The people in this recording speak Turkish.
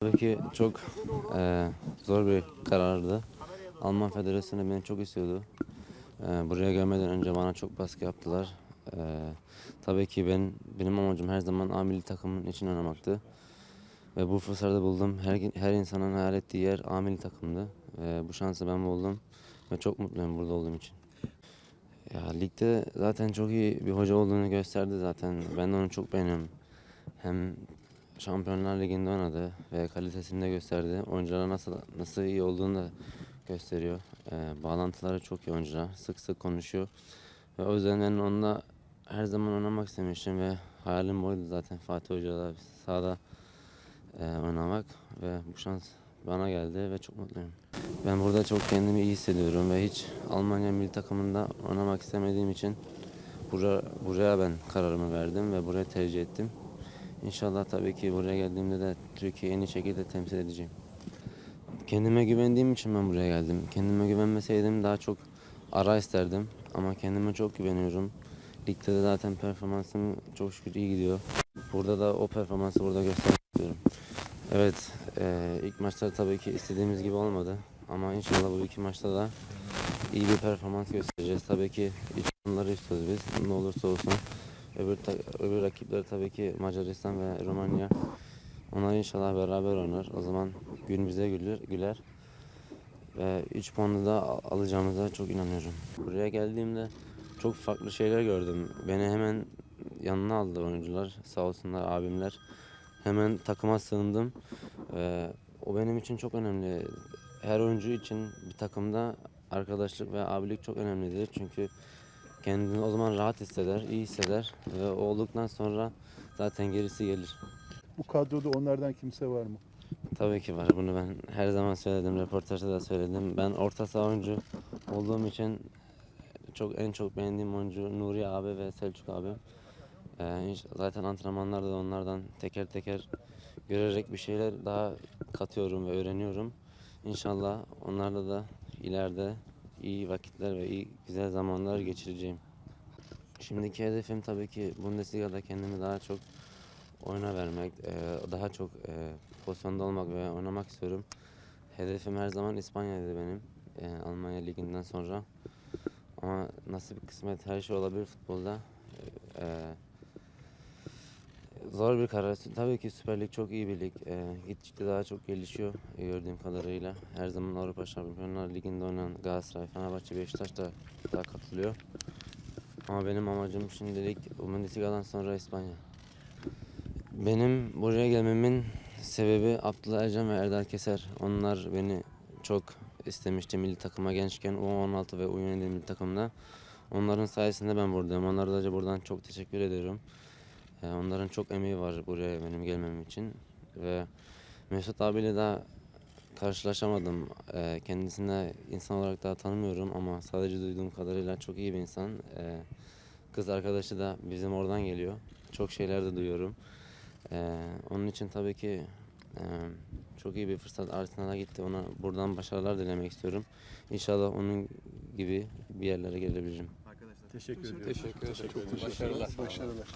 Tabii ki çok eee, zor bir karardı. Alman Federasyonu beni çok istiyordu. Eee, buraya gelmeden önce bana çok baskı yaptılar. Eee, tabii ki ben benim amacım her zaman A milli takımın için oynamaktı. Ve bu fırsatı buldum. Her, her insanın hayal ettiği yer A milli takımdı. Ve bu şansı ben buldum. Ve çok mutluyum burada olduğum için. Ya ligde zaten çok iyi bir hoca olduğunu gösterdi zaten. Ben de onu çok beğeniyorum. Hem Şampiyonlar Ligi'nde oynadı ve kalitesini de gösterdi. Oyunculara nasıl nasıl iyi olduğunu da gösteriyor. Ee, bağlantıları çok iyi oyuncular. Sık sık konuşuyor. Ve o yüzden onunla her zaman oynamak istemiştim ve hayalim buydu zaten Fatih Hoca'da sahada e, oynamak ve bu şans bana geldi ve çok mutluyum. Ben burada çok kendimi iyi hissediyorum ve hiç Almanya milli takımında oynamak istemediğim için buraya, buraya ben kararımı verdim ve buraya tercih ettim. İnşallah tabii ki buraya geldiğimde de Türkiye'yi en iyi şekilde temsil edeceğim. Kendime güvendiğim için ben buraya geldim. Kendime güvenmeseydim daha çok ara isterdim. Ama kendime çok güveniyorum. Ligde de zaten performansım çok şükür iyi gidiyor. Burada da o performansı burada göstermek istiyorum. Evet, eee, ilk maçlar tabii ki istediğimiz gibi olmadı. Ama inşallah bu iki maçta da iyi bir performans göstereceğiz. Tabii ki ilk istiyoruz biz. Ne olursa olsun. Öbür, öbür rakipler tabii ki Macaristan ve Romanya. Onlar inşallah beraber oynar. O zaman gün bize güler. güler. Ve 3 puanı da al- alacağımıza çok inanıyorum. Buraya geldiğimde çok farklı şeyler gördüm. Beni hemen yanına aldı oyuncular. Sağ olsunlar abimler. Hemen takıma sığındım. Ve o benim için çok önemli. Her oyuncu için bir takımda arkadaşlık ve abilik çok önemlidir. Çünkü kendini o zaman rahat hisseder, iyi hisseder ve o olduktan sonra zaten gerisi gelir. Bu kadroda onlardan kimse var mı? Tabii ki var. Bunu ben her zaman söyledim, röportajda da söyledim. Ben orta saha oyuncu olduğum için çok en çok beğendiğim oyuncu Nuri abi ve Selçuk abi. Ee, zaten antrenmanlarda da onlardan teker teker görerek bir şeyler daha katıyorum ve öğreniyorum. İnşallah onlarla da ileride iyi vakitler ve iyi güzel zamanlar geçireceğim. Şimdiki hedefim tabii ki Bundesliga'da kendimi daha çok oyuna vermek, eee, daha çok eee, pozisyonda olmak ve oynamak istiyorum. Hedefim her zaman İspanya'ydı benim. eee, Almanya Ligi'nden sonra. Ama nasip kısmet her şey olabilir futbolda. Zor bir karar. Tabii ki Süper Lig çok iyi bir lig. Eee, gittikçe daha çok gelişiyor e, gördüğüm kadarıyla. Her zaman Avrupa Şampiyonlar Ligi'nde oynayan Galatasaray, Fenerbahçe, Beşiktaş da, da katılıyor. Ama benim amacım şimdilik Bundesliga'dan sonra İspanya. Benim buraya gelmemin sebebi Abdullah Ercan ve Erdal Keser. Onlar beni çok istemişti milli takıma gençken U16 ve U17 milli takımda. Onların sayesinde ben buradayım. Onlara da buradan çok teşekkür ediyorum. Ee, Onların çok emeği var buraya benim gelmem için. Ve Mesut abiyle daha karşılaşamadım. Ee, Kendisini insan olarak daha tanımıyorum ama sadece duyduğum kadarıyla çok iyi bir insan. Ee, Kız arkadaşı da bizim oradan geliyor. Çok şeyler de duyuyorum. Onun için tabii ki e, çok iyi bir fırsat Arsenal'a gitti. Ona buradan başarılar dilemek istiyorum. İnşallah onun gibi bir yerlere gelebilirim. Teşekkür ederim. Teşekkür ederim. Çok teşekkür Başarılar. Başarılar.